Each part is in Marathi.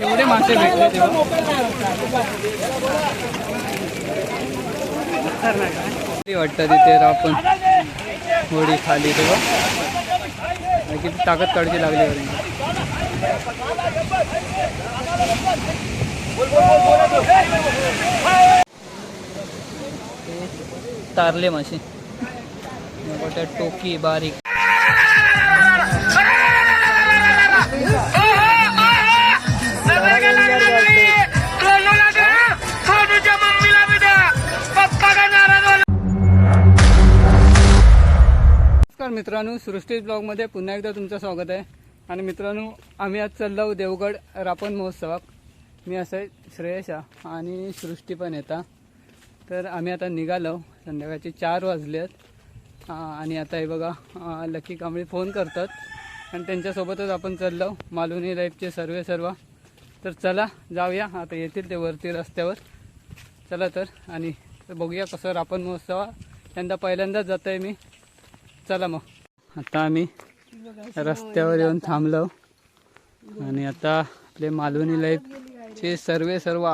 एवढे मासे भेटले तेव्हा. वाटतं तिथे आपण होडी खाली तेव्हा. किती ताकद काढची लागली वरून. तारले मासे. मोठ्या टोकी बारीक. नमस्कार मित्रांनो सृष्टी ब्लॉगमध्ये पुन्हा एकदा तुमचं स्वागत आहे. आणि मित्रांनो आम्ही आज चाललो देवगड रापण महोत्सवात. मी असं आहे श्रेयश आणि सृष्टी पण येता तर आम्ही आता निघालो संध्याकाळचे चार वाजले आहेत. आणि आता हे बघा लकी कांबळी फोन करतात. आणि त्यांच्यासोबतच आपण चाललो मालुनी लाईफचे सर्वे सर्व. तर चला जाऊया. आता येतील ते वरती रस्त्यावर. चला तर. आणि बघूया कसं रापण महोत्सव यंदा पहिल्यांदाच जात आहे मी. चला मग. आता आम्ही रस्त्यावर येऊन थांबलो. आणि आता आपले मालवणी लाईफचे सर्वे सर्व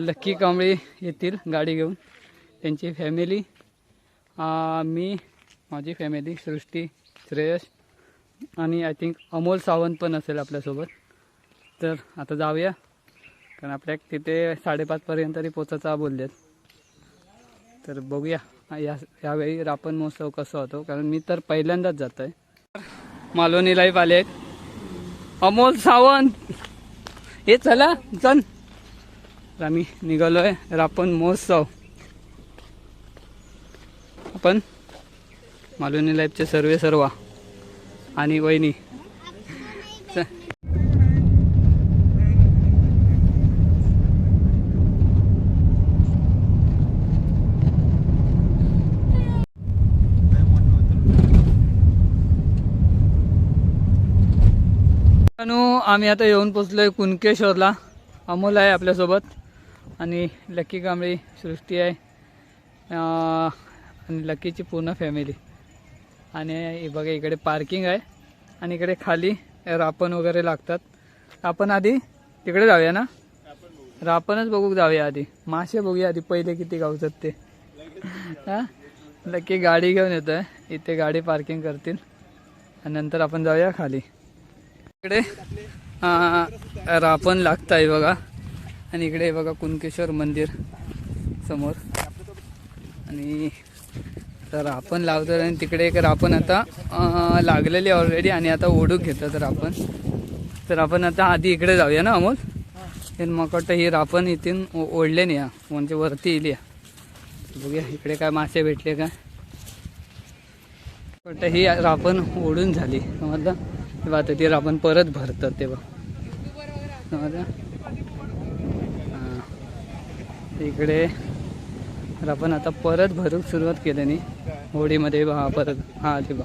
लक्की कांबळी येतील गाडी घेऊन. त्यांची फॅमिली मी माझी फॅमिली सृष्टी श्रेयश आणि आय थिंक अमोल सावंत पण असेल आपल्यासोबत. तर आता जाऊया. कारण आपल्या तिथे साडेपाचपर्यंत तरी पोचायचा बोललेत. तर बघूया. या यावेळी रापण महोत्सव कसा होतो? कारण मी तर पहिल्यांदाच जात आहे मालवणी लाईफ आले अमोल सावंत! हे चला चल. आम्ही निघालो आहे रापण महोत्सव. आपण मालवणी लाईफचे सर्वे सर्व आणि वहिनी. आम्ही आता येऊन पोचलोय कुणकेश्वरला अमोल आहे आपल्यासोबत आणि लकी कांबळी सृष्टी आहे. आणि लकीची पूर्ण फॅमिली आणि बघा इकडे पार्किंग आहे आणि इकडे खाली रापण वगैरे लागतात. आपण आधी तिकडे जाऊया ना? रापणच बघू जाऊया आधी. मासे बघूया आधी पहिले किती गावतात ते. लक्की लकी गाडी घेऊन येतोय. इथे गाडी पार्किंग करतील. आणि नंतर आपण जाऊया खाली. इकडे रापण लागत आहे बघा. आणि इकडे बघा कुणकेश्वर मंदिर समोर. आणि तर आपण लावतो आणि तिकडे एक रापण आता लागलेली ऑलरेडी आणि आता ओढूक घेतात रापण. तर आपण आता आधी इकडे जाऊया ना अमोल? हे मग वाटतं ही रापण इथून ओढले नाही या. म्हणजे वरती येईल या. बघूया इकडे काय मासे भेटले काय वाटतं ही रापण ओढून झाली. समजलं? तेव्हा आता ती आपण परत भरतात तेव्हा इकडे तर आपण आता परत भरूक सुरुवात केल्याने होडीमध्ये हा परत. हा ते बघ.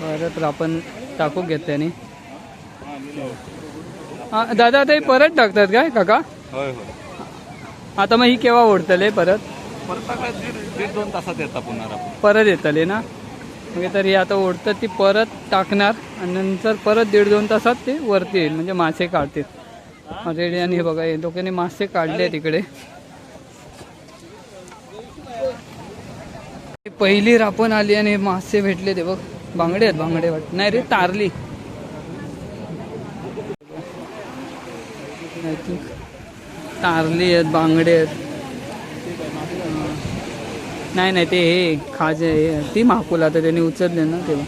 परत आपण टाकूक घेतल्याने दादा ते परत टाकतात काय काका? होय होय. आता मग ही केव्हा ओढतले परत? परत काय दीड दीड दोन तासात येतात पुन्हा आपण परत येतले ना? म्हणजे तर हे आता ओढतं ती परत टाकणार आणि नंतर परत दीड दोन तासात ते वरती येईल म्हणजे मासे काढतील. ऑलरेडी आणि हे बघा हे लोकांनी मासे काढले तिकडे पहिली रापण आली आणि हे मासे भेटले ते बघ. बांगडे आहेत बांगडे वाट. नाही रे तारली. आय थिंक तारली आहेत बांगडे आहेत. नाही नाही ते हे खाजे हे- ती महापूल आता त्यांनी उचलले ना तेव्हा.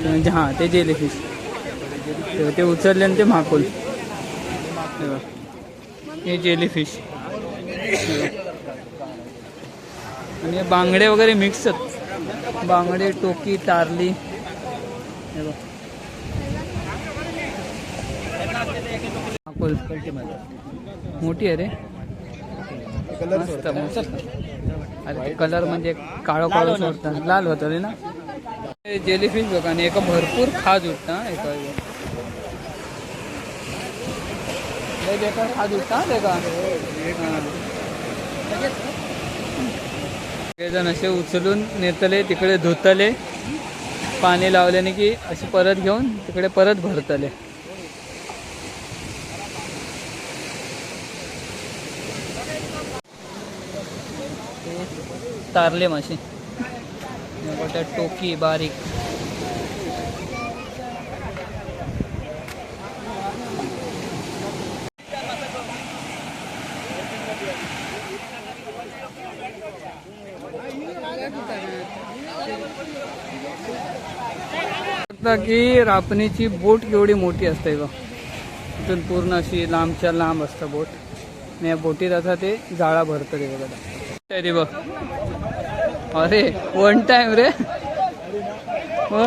म्हणजे हां ते जेलीफिश फिश ते उचलले ना ते माकुल हे जेली जेलीफिश आणि बांगडे वगैरे मिक्स आहेत. बांगडे टोकी तारली. हे बघ. मोठी आहे रे. मस्त अरे कलर म्हणजे काळो काळो सोडतात. लाल होतं रे ना. जेलीफिश बघा आणि एका भरपूर खाज उठता एका बेकार खाज उठता का जण असे उचलून नेतले तिकडे धुतले. पाणी लावल्याने की अशी परत घेऊन तिकडे परत भरतले. तारले मासे मोठ्या टोकी बारीक. की रापणीची बोट केवढी मोठी असते बघ. इथून पूर्ण अशी लांबच्या लांब असतं बोट. आणि या बोटीत आता ते जाळा भरतं ते बघा बघ. अरे वन टाइम रे? हो?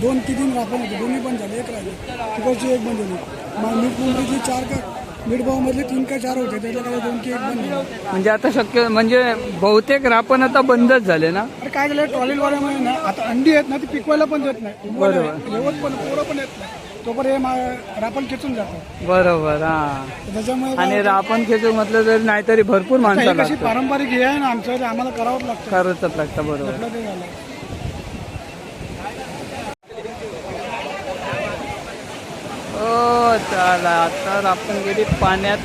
दोन ते रापण होते दोन्ही पण झाले, एक राहिले. तिकडची एक बंद झाली. मग चार का मीठ मधले तीन का चार होते त्यातल्या काय दोन की एक बंद झाले. म्हणजे आता शक्य म्हणजे बहुतेक रापण आता बंदच झाले ना? अरे काय झालं ट्रॉलीवाल्यामुळे ना आता अंडी आहेत ना ती पिकवायला पण देत नाही. येवत पण पोरं पण येत नाही. तोपर्यंत हे मा- रापण खेचून जातं. बरोबर हा. त्याच्यामुळे आणि रापण खेचू म्हटलं तर नाहीतरी भरपूर माणसं कशी लागतात पारंपरिक हे आहे ना आमचं ते आम्हाला करावंच लागतं. खरंच लागतं बरोबर. आपलं ते झालं हो चला तर आपण गेली पाण्यात.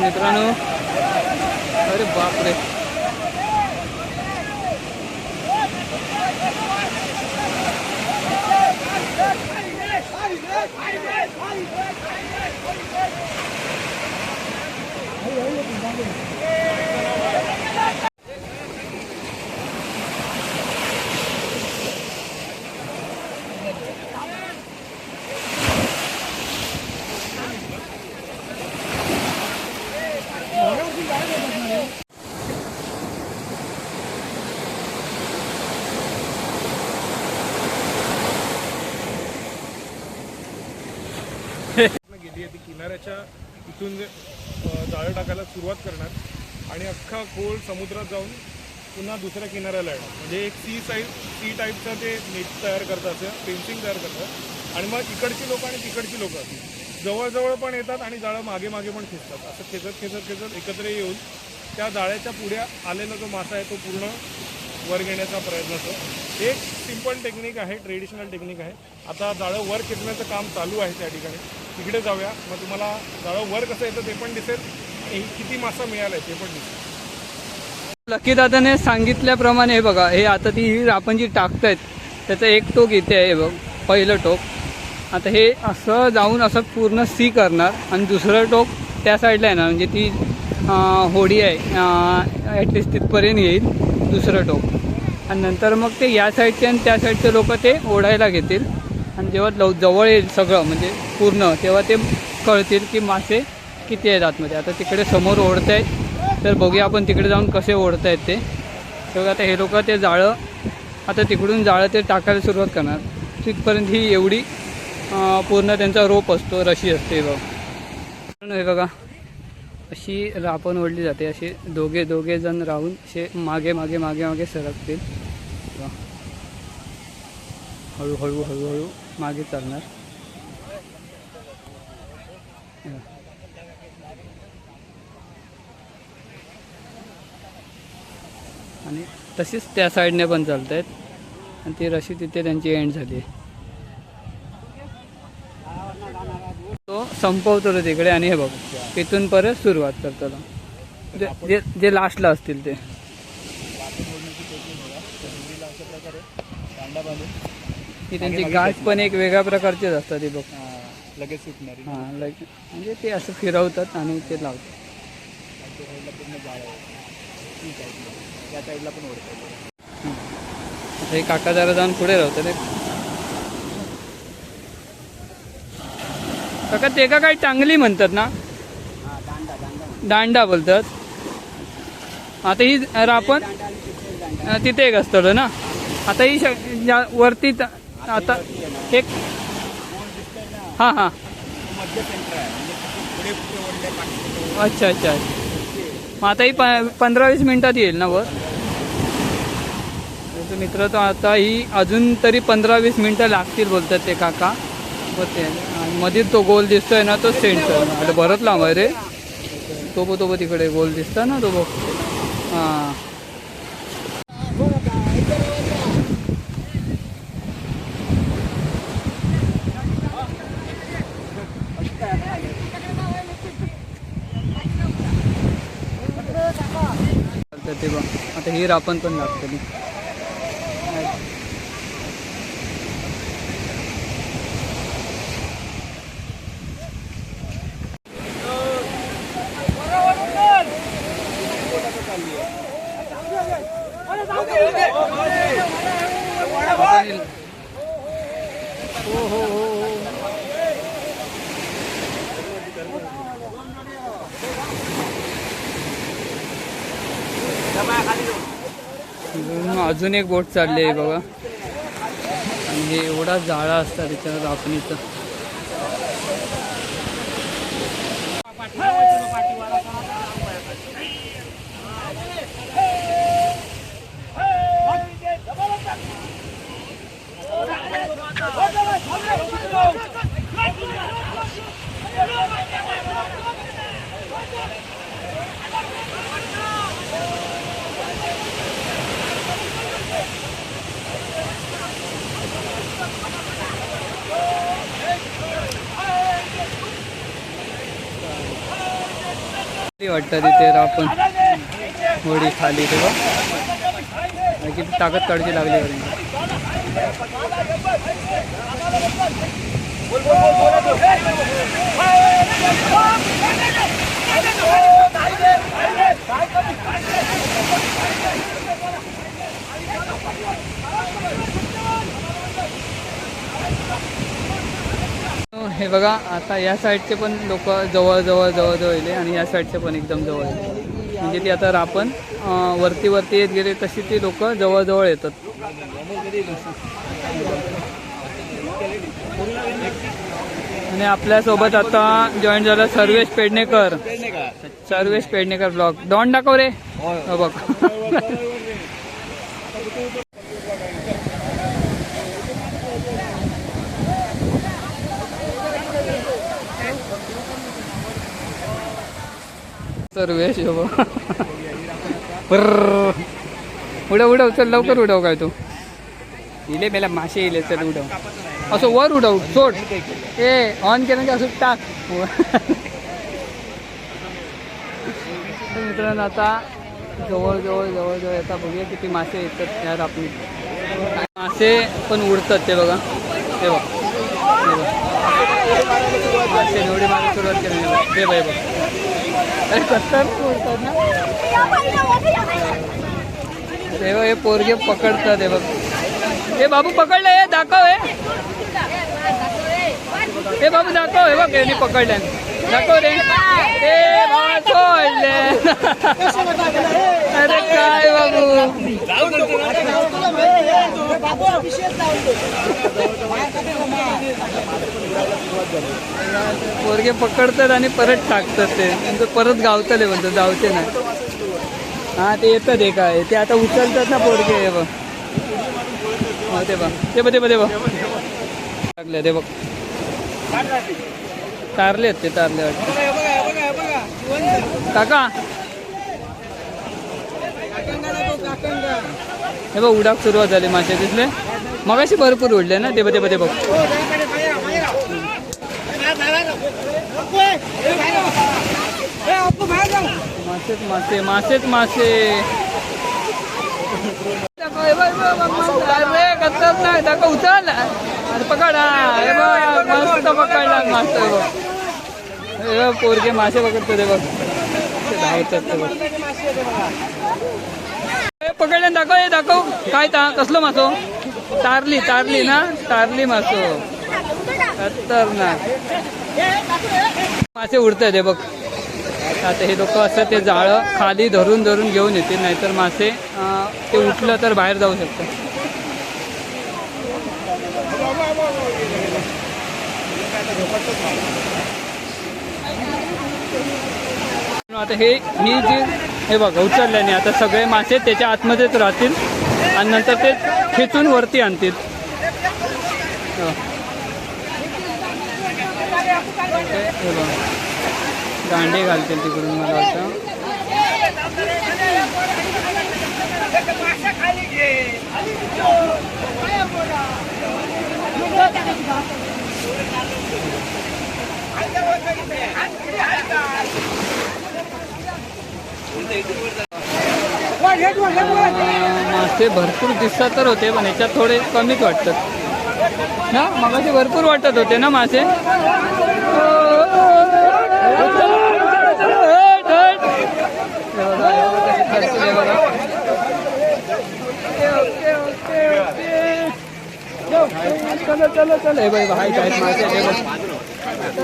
मित्रांनो अरे बापरे. किनाऱ्याच्या इथून जे, अ, जाळं टाकायला सुरुवात करणार आणि अख्खा खोल समुद्रात जाऊन पुन्हा दुसऱ्या किनाऱ्याला येणार. म्हणजे एक सी साईज सी टाईपचं ते नेट तयार करतात फेन्सिंग तयार करतात. आणि मग इकडची लोक आणि तिकडची लोक जवळजवळ पण येतात आणि जाळं मागे मागे पण खेचतात. असं खेचत खेचत खेचत एकत्र येऊन त्या जाळ्याच्या पुढे आलेला जो मासा आहे तो पूर्ण वर घेण्याचा प्रयत्न असतो. एक सिंपल टेक्निक आहे ट्रेडिशनल टेक्निक आहे. आता जाळं वर खेचण्याचं काम चालू आहे त्या ठिकाणी. तिकडे जाऊया. मग तुम्हाला जाळं वर कसं येतं ते पण दिसेल आणि किती मासा मिळाला आहे ते पण दिसेल. लकी दादाने सांगितल्याप्रमाणे हे बघा हे आता ती ही आपण जी टाकतायत. त्याचं एक टोक इथे आहे हे बघ पहिलं टोक. आता हे असं जाऊन असं पूर्ण सी करणार आणि दुसरं टोक त्या साईडला आहे ना म्हणजे ती होडी आहे ॲटलिस्ट तिथपर्यंत येईल दुसरं टोक. आणि नंतर मग ते या साईडचे आणि त्या साईडचे लोक ते ओढायला घेतील. आणि जेव्हा लव जवळ येईल सगळं म्हणजे पूर्ण तेव्हा ते कळतील की मासे किती आहेत आतमध्ये. आता तिकडे समोर ओढत आहेत तर बघूया आपण तिकडे जाऊन कसे ओढतायत ते. तेव्हा आता हे लोक ते जाळं आता तिकडून जाळं ते टाकायला सुरुवात करणार. तिथपर्यंत ही एवढी पूर्ण त्यांचा रोप असतो रशी असते बघ. हे बघा अशी रापण ओढली जाते. असे दोघे दोघे जण राहून असे मागे मागे मागे मागे सरकतील. हळूहळू हळूहळू मागे चालणार. आणि तशीच त्या साईडने पण चालत आहेत आणि ती रशी तिथे त्यांची एंड झाली तो संपवतो रे तिकडे आणि हे बघ तिथून परत सुरुवात करतो तो. जे- जे लास्टला असतील ते. त्यांची गाठ पण एक वेगळ्या प्रकारचीच असतात ती बघ. लगेच सुटणारी. हां म्हणजे ते असं फिरवतात आणि ते लावतात. त्या साईडला पण ओढतात आता हे काका जरा जाऊन पुढे राहतात रे काका ते का काही चांगली म्हणतात ना? दांडा बोलतात. आता ही रापण तिथे एक असतं ना? आता ही वरती त- आता एक हां हां अच्छा अच्छा. मग आता ही प पंधरा वीस मिनिटात येईल ना वर? मित्र तर आता ही अजून तरी पंधरा वीस मिनिटं लागतील बोलतात ते काका. होते. आणि मध्ये तो गोल दिसतोय ना तो सेंटर आता भरत लांब आहे रे. तो बो तो बो तिकडे गोल दिसतो ना तो बघ हां. चालतं ते बघ आता ही रापण पण लागतं हो हो हो हो अजून- एक बोट चालली आहे बघा. आणि हे एवढा जाळा असता त्याच्यावर रापणीचं. वाटतं तिथे आपण थोडी खाली तेव्हा किती ताकद काढची लागली हे बघा आता या साईडचे पण लोक जवळ जवळ जवळ जवळ येले आणि या साईडचे पण एकदम जवळ येले. म्हणजे ती आता आपण वरती वरती येत गेले तशी ती लोक जवळ जवळ येतात. आणि आपल्यासोबत आता जॉईन झाला सर्वेश पेडणेकर. सर्वेश पेडणेकर ब्लॉग डॉन दाखव रे. हो बघ. सर्वेश. उडव उडव चल लवकर उडव काय तू. इले मेला मासे इले चल उडव. असं वर उडव सोड. ए ऑन केलं की असं टाक. तर मित्रांनो आता जवळ जवळ जवळ जवळ येता बघूया किती मासे येतात या रापणी मासे पण उडतात ते बघा. ते बघ. मासे एवढी मागे सुरुवात केली ते बघ. अरे ना हे हे पोरगे पकडतात हे बघ. हे बाबू पकडलं हे दाखव हे. हे बाबू दाखव हे बघ यांनी पकडलं. दाखव रे. ए सोडले. अरे काय बाबू? पोरगे पकडतात आणि परत टाकतात ते. म्हणजे परत गावतले म्हणतात जावते ना हा ते येतात हे काय ते आता उचलतात ना पोरगे हे बघ. हा, ते बघ. ते बघ ते बघ ते बघ. लागले ते बघ. तारले आहेत ते तारले वाटते. काका. हे बघ उडाक सुरुवात झाली मासे मग मगाशी भरपूर उडले ना ते बघ ते बघ मासेच मासे मासेच मासे. नाही दाखव उचल अरे हे. बघ मस्त पकडला मस्त बघ. पोरगे मासे पकडतो ते बघ. धावतात ते बघ. पकडले दाखव हे दाखव. काय ता कसलो मासो? तारली तारली ना? तारली मासो. खतरनाक. मासे उडतात हे बघ. आता हे लोक असं ते जाळं खाली धरून धरून घेऊन येतील नाहीतर मासे ते उठलं तर बाहेर जाऊ शकतात. आता हे मी जे हे बघा उचलल्याने आता सगळे मासे त्याच्या आतमध्येच राहतील आणि नंतर ते खेचून वरती आणतील. हो. दांडे घालतील तिकडून मला वाटतं. मासे भरपूर दिसतात तर होते पण याच्यात थोडे कमीच वाटतात. ना? मगाशी भरपूर वाटत होते ना मासे? हे बघा, हे हे बघा. ओके, चलो चलो चलो हे बघ. काय मासे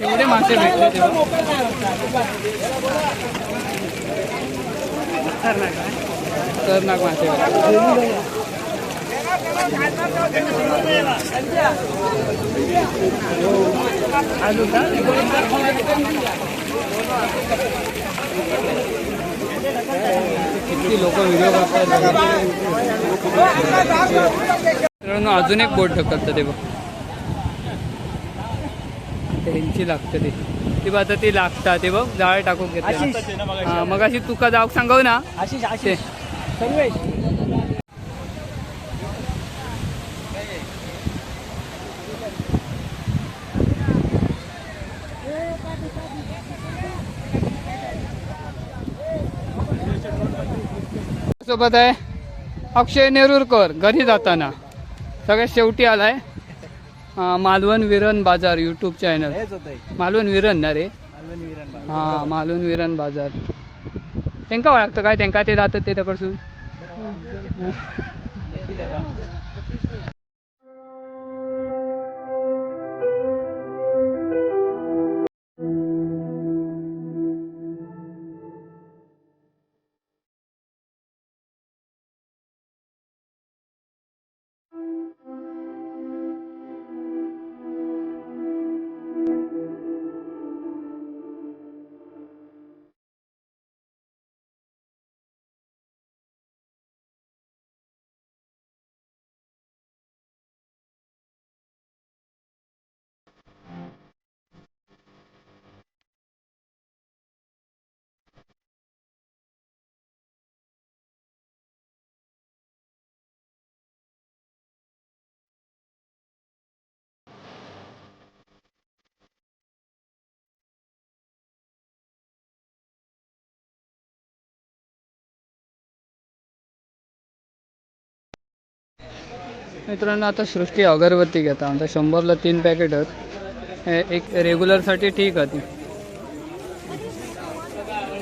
एवढे मासे भेटले तेव्हा. खतरनाक मासे किती लोक व्हिडिओ करतात मित्रांनो अजून एक बोट ढकलतात ते बघ. त्यांची लागतं ते. ती बघ आता ती लागतात ते बघ जाळ टाकून घेते हा मग अशी तुका जाऊ सांगव ना. आशिष ते. आशिष सर्वेश. सोबत आहे अक्षय नेरुरकर घरी जाताना. सगळ्यात शेवटी आलाय. मालवण विरण बाजार यूट्यूब चॅनल मालवण विरण ना रे? हा मालवण विरण बाजार. त्यांका ओळखतं काय? त्यांका ते जातात ते त्याकडसून मित्रांनो आता सृष्टी अगरबत्ती घेता. आता शंभरला तीन पॅकेट आहेत. हे एक रेग्युलरसाठी ठीक आहे ती.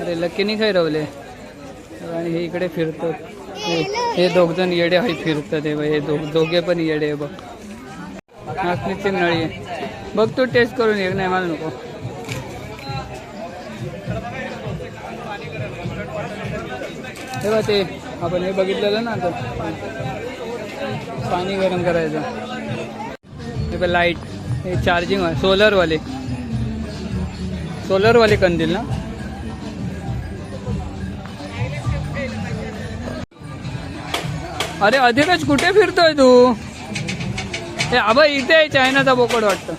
अरे लक्की काय रवले? आणि हे इकडे फिरतात. हे दोघजण येडे आहे फिरतात हे बघ, हे दो दोघे पण येडे आहे बघ. नाचणीची नळी आहे. बघ तू टेस्ट करून एक नाही मला नको. हे बघ ते आपण हे बघितलेलं ना आता. पाणी गरम करायचं. लाइट हे चार्जिंग आहे सोलरवाले सोलरवाले कंदील ना? अरे अधिकच कुठे फिरतोय तू? हे आबा इथे आहे चायनाचा बोकड वाटतं.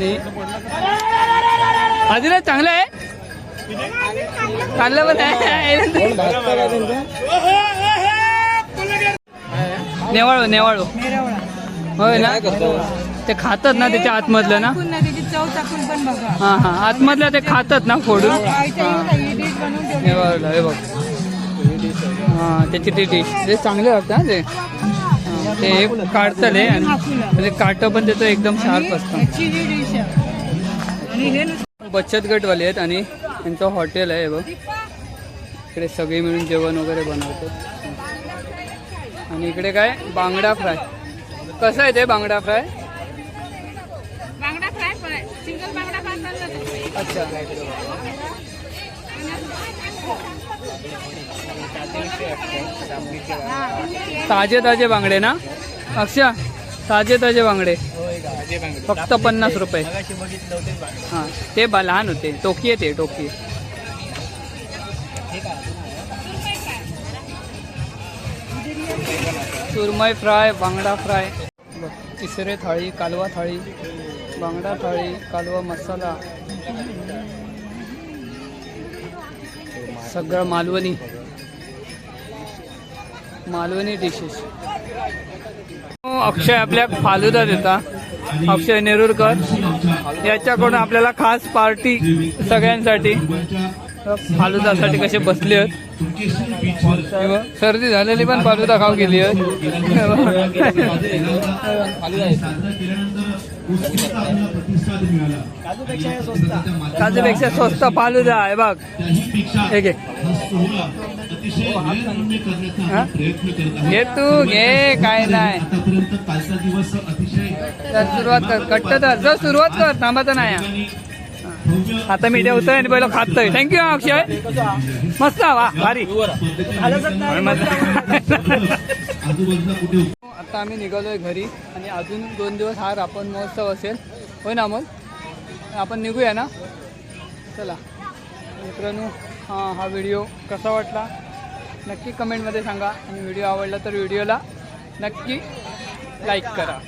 आणि दोघांनी अजून चांगलं आहे. चांगलं पण आहे. नेवाळो नेवाळो. होय ना? ते खातात ना त्याच्या आतमधलं ना? हा हा. आतमधलं ते खातात ना फोडून? नेवाळला हे बघ. हा त्याची ती डिश ते चांगले लागतं ते. ते हा, ते एक काढतले आणि म्हणजे काट पण त्याचं एकदम शार्प असतं. आहे बचत गटवाले आहेत आणि त्यांचं हॉटेल आहे हे बघ. इकडे सगळे मिळून जेवण वगैरे बनवतात आणि इकडे काय? बांगडा फ्राय. कसं आहे ते बांगडा फ्राय? बांगडा फ्राय फ्राय सिंगल बांगडा पाच अच्छा. ताजे ताजे बांगडे ना? अक्षा ताजे ताजे बांगडे. फक्त पन्नास रुपये. हां ते बा लहान होते. टोकी ते टोकी. सुरमय फ्राय बांगडा फ्राय. तिसरे थाळी कालवा थाळी बांगडा थाळी कालवा मसाला. सगळं मालवणी. मालवणी डिशेस अक्षय आपल्या फालुदा देता. अक्षय नेरुरकर. याच्याकडून आपल्याला खास पार्टी सगळ्यांसाठी फालुदासाठी कसे बसले आहेत. हे सर्दी झालेली पण फालुदा खाऊ गेली काजूपेक्षा स्वस्त. फालुदा आहे बघ. हे घे हा? घे तू घे काय नाही. तर सुरुवात कर कट्ट तर जो सुरुवात कर थांबायचं नाही. हा. आता मी ठेवतोय आणि पहिलं खातोय. Thank you Akshay. मस्त वा भारी. आता आम्ही निघालोय घरी आणि अजून दोन दिवस हा रापण महोत्सव असेल. होय ना अमोल? आपण निघूया ना? चला. मित्रांनो हा हा व्हिडिओ कसा वाटला? नक्की कमेंटमध्ये सांगा. आणि व्हिडिओ आवडला तर व्हिडिओला नक्की लाईक करा.